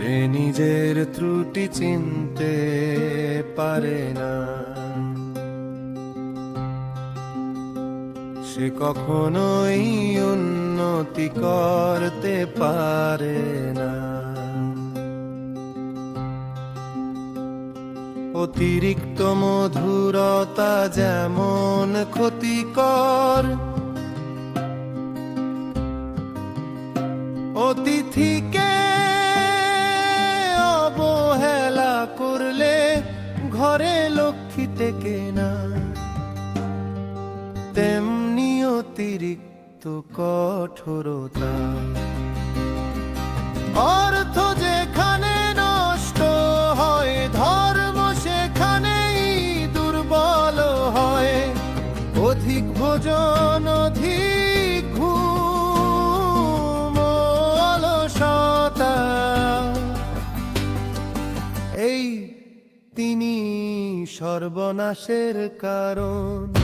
যে নিজের ত্রুটি চিনতে পারে না, সে কখনোই উন্নতি করতে পারে না। অতিরিক্ত মধুরতা যেমন ক্ষতিকর, অতিথিকে লক্ষ্মী টেকে না, তেমনি অতিরিক্ত কঠোরতা। অর্থ যেখানে নষ্ট হয়, ধর্ম সেখানেই দুর্বল হয়। অধিক ভোজন, অধিক তিনি সর্বনাশের কারণ।